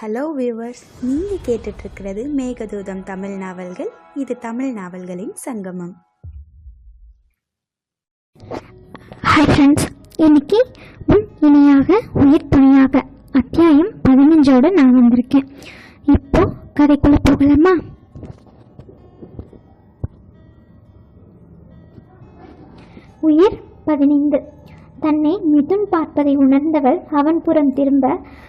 Hello viewers நீங்கள் கேட்டுட்ருக்கிறது மேகதூதம் தமிழ் நாவல்கள். இது தமிழ் நாவல்களின் சங்கமம். ஹாய் ஃப்ரெண்ட்ஸ் இன்னைக்கு உன் இணையாக உயிர் துணையாக அத்தியாயம் பதினஞ்சோட நான் வந்திருக்கேன். இப்போ கதைக்குள்ள போகலாமா? உயிர் பதினைந்து. தன்னை மிதுன் பார்ப்பதை உணர்ந்தவள் அவன் புறம் திரும்ப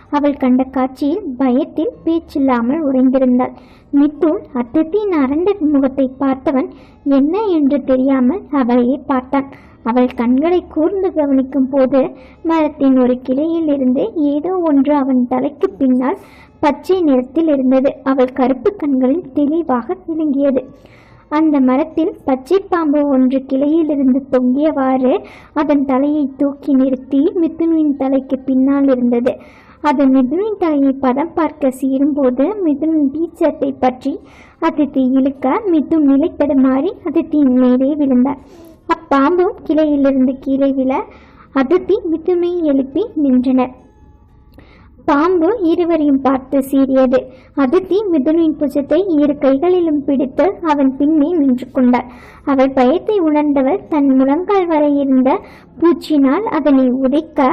அவள் கண்ட காட்சியில் பயத்தில் பேச்சில்லாமல் உறைந்திருந்தாள். மிதுன் அத்தத்தின் அரண்ட முகத்தை பார்த்தவன் என்ன என்று தெரியாமல் அவளையே பார்த்தான். அவள் கண்களை கூர்ந்து கவனிக்கும் போது மரத்தின் ஒரு கிளையில் இருந்து ஏதோ ஒன்று அவன் தலைக்கு பின்னால் பச்சை நிறத்தில் இருந்தது. அவள் கருப்பு கண்களில் தெளிவாக விளங்கியது. அந்த மரத்தில் பச்சை பாம்பு ஒன்று கிளையிலிருந்து தொங்கியவாறு அதன் தலையை தூக்கி நிறுத்தி மிதுனுவின் தலைக்கு பின்னால் இருந்தது. அது மிதுனின் தலையை பதம் பார்க்க சீரும்போது மிதுனின் டீச்சர்ட்டை பற்றி அதித்தி இழுக்க மிதுன் நிலை தடுமாறி அதித்தியின் மேலே விழுந்தார். அப்பாம்பும் கிளையிலிருந்து கீழே விழ அதித்தி மிதுனை எழுப்பி நின்றனர். பாம்பு இருவரையும் பார்த்து சீறியது. அதித்தி மிதுனின் புஜத்தை இரு கைகளிலும் பிடித்து அவன் பின்னே நின்று கொண்டாள். அவள் பயத்தை உணர்ந்தவள் தன் முழங்கால் வரை இருந்த பூச்சினால் அதனை உதைக்க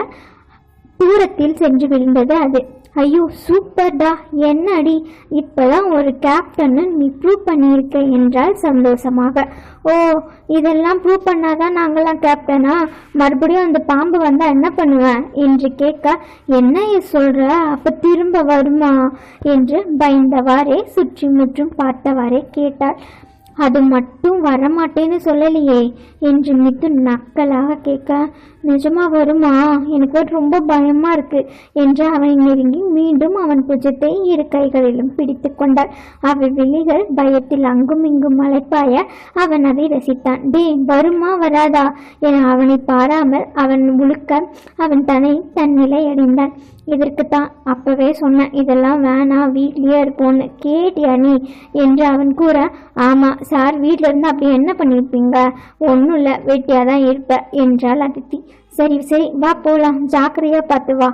தூரத்தில் சென்று விழுந்தது அது. ஐயோ சூப்பர்டா என்னடி? இப்பதான் ஒரு கேப்டன்னு நீ ப்ரூவ் பண்ணியிருக்க என்றால் சந்தோஷமாக. ஓ இதெல்லாம் ப்ரூவ் பண்ணாதான் நாங்களாம் கேப்டனா மறுபடியும் அந்த பாம்பு வந்தா என்ன பண்ணுவேன்? என்று கேட்க என்ன சொல்ற? அப்ப திரும்ப வருமா? என்று பயந்தவாறே சுற்றி முற்றும் பார்த்தவாறே கேட்டாள். அது மட்டும் வரமாட்டேன்னு சொல்லலையே என்று மிதுன் நக்கலாக கேட்க நிஜமா வருமா? எனக்கு ரொம்ப பயமா இருக்கு என்று அவனை நெருங்கி மீண்டும் அவன் புஜத்தை இரு கைகளிலும் பிடித்து கொண்டாள். அவள் விழிகள் பயத்தில் அங்கும் இங்கும் மலைப்பாய அவன் அதை ரசித்தான். டே வருமா வராதா? என அவனை பாராமல் அவன் உழுக்க அவன் தன்னை தன் நிலை அடைந்தான் இதற்கு தான் அப்பவே சொன்னேன் இதெல்லாம் வேணாம் வீட்லயே இருக்கும்னு கேட்டியா நீ? என்று அவன் கூற ஆமா சார் வீட்ல இருந்து அப்படி என்ன பண்ணியிருப்பீங்க ஒன்றும் இல்லை வெட்டியாக தான் இருப்ப என்றாள் அதித்தி. சரி சரி வா போகலாம் ஜாக்கிரதையாக பார்த்து வா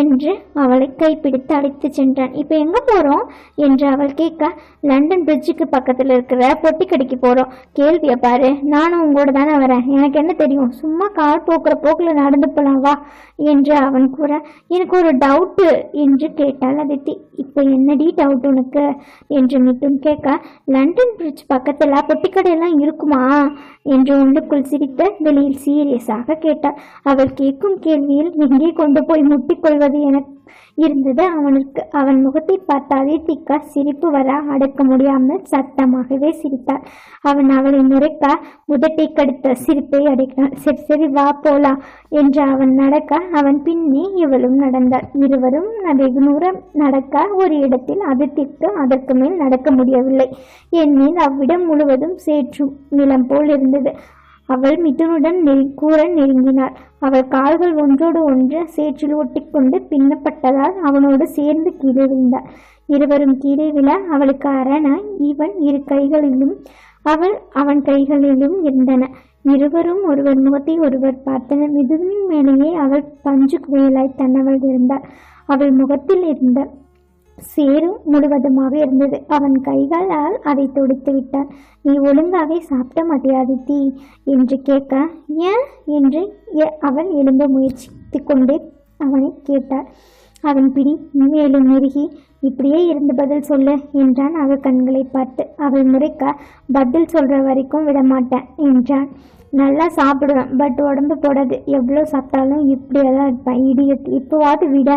என்று அவளை கைப்பிடித்து அழைத்து சென்றான். இப்போ எங்கே போகிறோம் என்று அவள் கேட்க லண்டன் பிரிட்ஜுக்கு பக்கத்தில் இருக்கிற பொட்டி கடைக்கு போகிறோம் கேள்வியை பாரு நானும் உங்களோட தானே வரேன். எனக்கு என்ன தெரியும்? சும்மா கால் போக்குற போக்கில் நடந்து போகலாம் வா என்று அவன் கூற. எனக்கு ஒரு டவுட்டு என்று கேட்டாள் அதித்தி. இப்போ என்னடி டவுட் உனக்கு? என்று மிட்டும் கேட்க லண்டன் பிரிட்ஜ் பக்கத்தில் பொட்டிக்கடையெல்லாம் இருக்குமா? என்று உள்ளுக்குள் சிரித்த வெளியில் சீரியஸாக கேட்டாள். அவள் கேட்கும் கேள்வியில் எங்கே கொண்டு போய் முட்டிக்கொள்வது என இருந்தது அவனுக்கு. அவன் முகத்தை பார்த்தாலே திக்கா சிரிப்பு வர அடக்க முடியாமல் சத்தமாகவே சிரித்தாள். அவன் அவளை முறைக்க முதட்டை கடுத்த சிரிப்பை அடைக்கிறான் சரி சரி வா போலாம் என்று அவன் நடக்க அவன் பின்னே இவளும் நடந்தாள். இருவரும் வெகு தூரம் நடக்க ஒரு இடத்தில் அதித்திக்கு அதற்கு மேல் நடக்க முடியவில்லை. ஏனெனில் அவ்விடம் முழுவதும் சேற்றும் நிலம் போல் இருந்தது. அவள் மிதுனுடன் நெரு கூற நெருங்கினாள். அவள் கால்கள் ஒன்றோடு ஒன்று சேற்றில் ஒட்டிக்கொண்டு பின்னப்பட்டதால் அவனோடு சேர்ந்து கீழே விழுந்தாள். இருவரும் கீழே விழ அவளுக்கு அரணாய் இவன் இரு கைகளிலும் அவள் அவன் கைகளிலும் இருந்தன. இருவரும் ஒருவர் முகத்தை ஒருவர் பார்த்தனர். மிதுவின் மேலேயே அவள் பஞ்சு குவியலாய் தன்னவள் இருந்தாள். அவள் முகத்தில் இருந்த சேரு முழுவதுமாக இருந்தது. அவன் கைகளால் அதை தொடுத்து விட்டான். நீ ஒழுங்காக சாப்பிட்ட மாட்டியாதித்தி என்று கேட்க ஏன் என்று அவள் எழும்ப முயற்சித்து கொண்டே அவனை கேட்டாள். அவன் பிடி மேலும் நெருகி இப்படியே இருந்து பதில் சொல்லு என்றான். அவள் கண்களை பார்த்து அவள் முறைக்க? பதில் சொல்ற வரைக்கும் விடமாட்டேன் என்றான். நல்லா சாப்பிடுவேன். பட் உடம்பு போடாது. எவ்வளோ சாப்பிட்டாலும் இப்படியெல்லாம் இருப்பேன். இடியட் இப்போவாது விட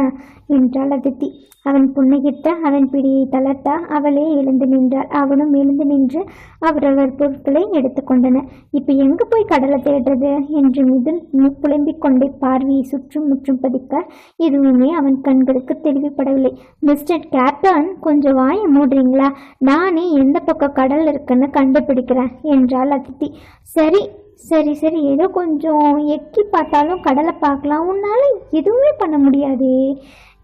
என்றாள் அதித்தி. அவன் புன்னகித்த அவன் பிடியை தளர்த்த அவளே எழுந்து நின்றாள். அவனும் எழுந்து நின்று அவரவர் பொருட்களை எடுத்துக்கொண்டனர் இப்போ எங்கே போய் கடலை தேடுறது? என்று மிதுன் புலம்பிக் கொண்டே பார்வையை சுற்றும் முற்றும் பதிக்க எதுவுமே அவன் கண்களுக்கு தெளிவுபடவில்லை. மிஸ்டர் கேப்டன் கொஞ்சம் வாய மூடுறீங்களா? நானே எந்த பக்கம் கடல் இருக்குன்னு கண்டுபிடிக்கிறேன் என்றாள் அதித்தி. சரி சரி சரி ஏதோ கொஞ்சம் எக்கி பார்த்தாலும் கடலை பார்க்கலாம். உன்னால எதுவுமே பண்ண முடியாதே.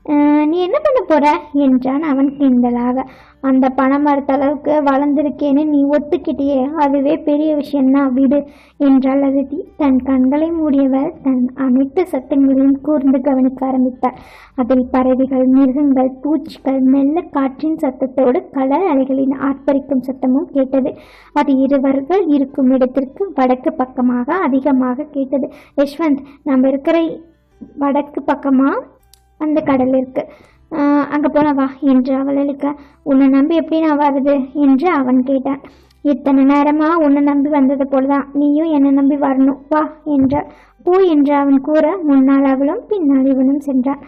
நீ என்ன பண்ண போற? என்றான் அவன் கிண்டலாக. அந்த பணம் அளவுக்கு வளர்ந்திருக்கேன்னு நீ ஒத்துக்கிட்டியே. அதுவே பெரிய விஷயம்னா விடு என்றாள் அதித்தி. தன் கண்களை மூடியவர் தன் அனைத்து சத்தங்களையும் கூர்ந்து கவனிக்க ஆரம்பித்தார் அதில் பறவைகள் மிருகங்கள் பூச்சிகள் மெல்ல காற்றின் சத்தத்தோடு கடல் அலைகளின் ஆர்ப்பரிக்கும் சத்தமும் கேட்டது. அது இருவர்கள் இருக்கும் இடத்திற்கு வடக்கு பக்கமாக அதிகமாக கேட்டது. யஷ்வந்த் நம்ம இருக்கிற வடக்கு பக்கமாக அந்த கடல் இருக்கு. அங்கே அங்க வா என்று அவள் அளிக்க உன்னை நம்பி எப்படி நான் வருது என்று அவன் கேட்டான். இத்தனை நேரமாக உன்னை நம்பி வந்தது போலதான். நீயும் என்னை நம்பி வரணும். வா என்றாள் போ என்று அவன் கூற முன்னால் அவளும் பின்னால் இவனும் சென்றான்.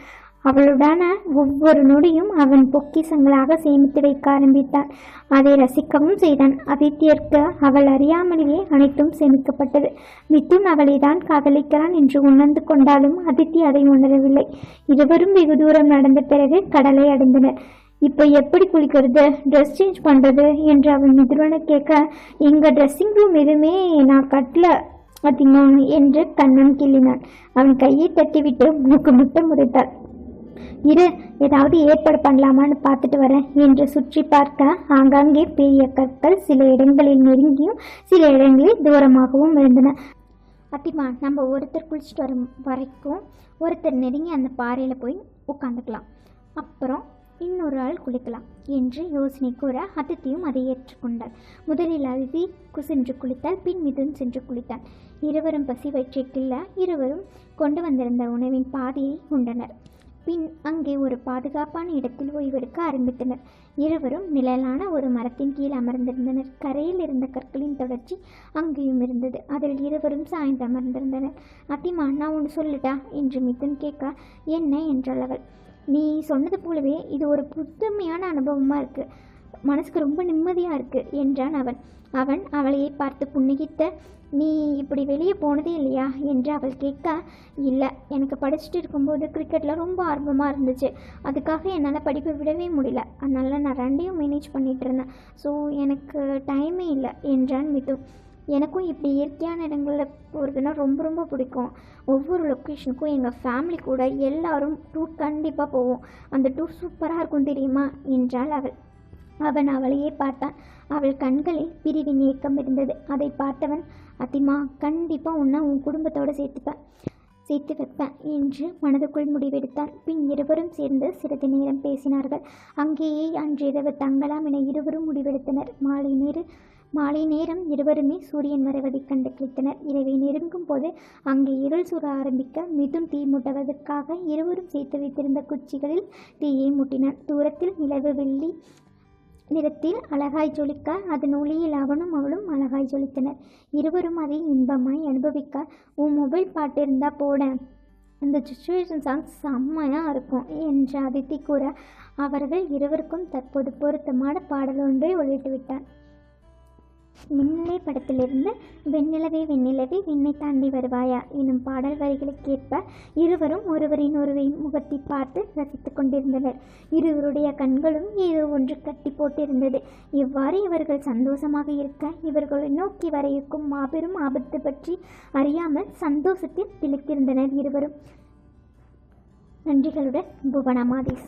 அவளுடான ஒவ்வொரு நொடியும் அவன் பொக்கிசங்களாக சேமித்து வைக்க ஆரம்பித்தான் அதை ரசிக்கவும் செய்தான். அதித்தியர்க்கு அவள் அறியாமலேயே அனைத்தும் சேமிக்கப்பட்டது. மிதுன் அவளை தான் காதலிக்கிறான் என்று உணர்ந்து கொண்டாலும் அதித்தி அதை உணரவில்லை. இருவரும் வெகு தூரம் நடந்த பிறகு கடலை அடைந்தனர். இப்போ எப்படி குளிக்கிறது? ட்ரெஸ் சேஞ்ச் பண்ணுறது என்று அவன் மிதுவனை கேட்க எங்கள் ட்ரெஸ்ஸிங் ரூம் எதுவுமே நான் கட்டல பார்த்தீங்க என்று கண்ணன் கிள்ளினான். அவன் கையை தட்டிவிட்டு மூக்கு முட்டை முறைத்தாள். இரு ஏதாவது ஏற்பாடு பண்ணலாமான்னு பார்த்துட்டு வரேன் என்று சுற்றி பார்க்க ஆங்காங்கே பெரிய கற்கள் சில இடங்களில் நெருங்கியும் சில இடங்களில் தூரமாகவும் இருந்தன. அத்திமா நம்ம ஒருத்தர் குளிச்சுட்டு வரும் வரைக்கும் ஒருத்தர் நெருங்கி அந்த பாறையில் போய் உட்காந்துக்கலாம் அப்புறம் இன்னொரு ஆள் குளிக்கலாம் என்று யோசனை கூற அதித்தியும் அதை ஏற்றுக்கொண்டாள். முதலில் அதிதி கு- சென்று குளித்தாள் பின் மிதுன் சென்று குளித்தான் இருவரும் பசி வயிற்றிட்டில்ல இருவரும் கொண்டு வந்திருந்த உணவின் பாதியை உண்டனர். பின் அங்கே ஒரு பாதுகாப்பான இடத்தில் ஓய்வெடுக்க ஆரம்பித்தனர். இருவரும் நிழலான ஒரு மரத்தின் கீழ் அமர்ந்திருந்தனர். கரையில் இருந்த கற்களின் தொடர்ச்சி அங்கேயும் இருந்தது. அதில் இருவரும் சாய்ந்து அமர்ந்திருந்தனர். அத்திமா நான் ஒன்று சொல்லிட்டா? என்று மிதுன் கேட்க. என்ன? என்றாள் அவள். நீ சொன்னது போலவே இது ஒரு புதுமையான அனுபவமாக இருக்குது மனசுக்கு ரொம்ப நிம்மதியாக இருக்குது என்றான் அவன். அவன் அவளையை பார்த்து புன்னகித்த நீ இப்படி வெளியே போனதே இல்லையா? என்று அவள் கேட்க இல்லை எனக்கு படிச்சுட்டு இருக்கும்போது கிரிக்கெட்டில் ரொம்ப ஆர்வமாக இருந்துச்சு. அதுக்காக என்னால் படிப்பை விடவே முடியல. அதனால் நான் ரெண்டையும் மேனேஜ் பண்ணிகிட்டு இருந்தேன். ஸோ எனக்கு டைமே இல்லை என்றான் மிது. எனக்கும் இப்படி இயற்கையான இடங்களில் போகிறதுனா ரொம்ப ரொம்ப பிடிக்கும். ஒவ்வொரு லொக்கேஷனுக்கும் எங்கள் ஃபேமிலி கூட எல்லாரும் டூர் கண்டிப்பாக போவோம். அந்த டூர் சூப்பராக இருக்கும் தெரியுமா? என்றாள் அவள். அவன் அவளையே பார்த்தான். அவள் கண்களில் பிரிவின் ஏக்கம் இருந்தது. அதை பார்த்தவன் அத்திமா கண்டிப்பாக உன்னை உன் குடும்பத்தோடு சேர்த்துப்பேன் சேர்த்து வைப்பேன் என்று மனதுக்குள் முடிவெடுத்தான் பின் இருவரும் சேர்ந்து சிறிது நேரம் பேசினார்கள். அங்கேயே அன்றிரவு தங்கலாம் என இருவரும் முடிவெடுத்தனர். மாலை நேரு மாலை நேரம் இருவருமே சூரியன் வருவதைக் கண்டு கிழித்தனர். இரவை நெருங்கும் போது அங்கே இருள் சுர ஆரம்பிக்க மிதும் தீ மூட்டுவதற்காக இருவரும் சேர்த்து வைத்திருந்த குச்சிகளில் தீயை மூட்டினார். தூரத்தில் நிலவு வெள்ளி நிறத்தில் அழகாய் ஜொலிக்க அதன் ஒளியில் அவனும் அவளும் அழகாய் ஜொலித்தனர். இருவரும் அதை இன்பமாய் அனுபவிக்க உன் மொபைல் பாட்டு இருந்தால் போட. அந்த சுச்சுவேஷன் சாங்ஸ் செம்மையாக இருக்கும் என்று அதித்தி கூற அவர்கள் இருவருக்கும் தற்போது பொருத்தமான பாடல் ஒன்றை ஒழித்து விட்டான் மின்னலை படத்திலிருந்து வெண்ணிலவே வெண்ணிலவே விண்ணை தாண்டி வருவாயா எனும் பாடல் வரிகளுக்கேற்ப இருவரும் ஒருவரின் ஒருவரின் முகத்தை பார்த்து ரசித்துக் கொண்டிருந்தனர். இருவருடைய கண்களும் ஏதோ ஒன்று கட்டி போட்டிருந்தது. இவ்வாறு இவர்கள் சந்தோஷமாக இருக்க இவர்களை நோக்கி வர இருக்கும் மாபெரும் ஆபத்து பற்றி அறியாமல் சந்தோஷத்தில் திளைத்திருந்தனர் இருவரும். நன்றிகளுடன் புவனா மாதேஷ்